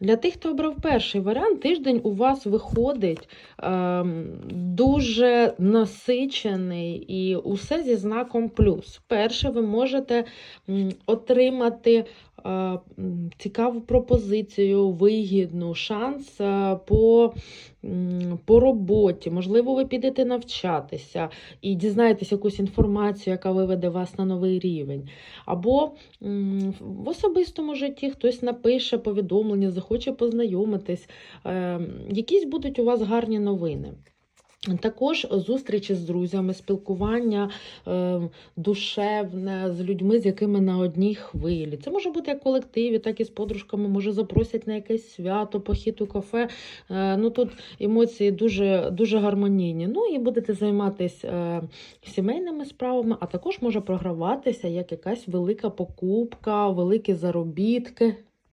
Для тих, хто обрав перший варіант, тиждень у вас виходить ем, дуже насичений і усе зі знаком плюс. Перше, ви можете отримати е, цікаву пропозицію, вигідну, шанс е, по, по роботі. Можливо, ви підете навчатися і дізнаєтесь якусь інформацію, яка виведе вас на новий рівень. Або в особистому житті хтось напише повідомлення, захоче познайомитись. Е, Якісь будуть у вас гарні новини. Також зустрічі з друзями, спілкування е, душевне з людьми, з якими на одній хвилі. Це може бути як в колективі, так і з подружками, може запросять на якесь свято, похід у кафе. Е, ну тут емоції дуже, дуже гармонійні. Ну і будете займатися сімейними справами, а також може програватися як якась велика покупка, великі заробітки.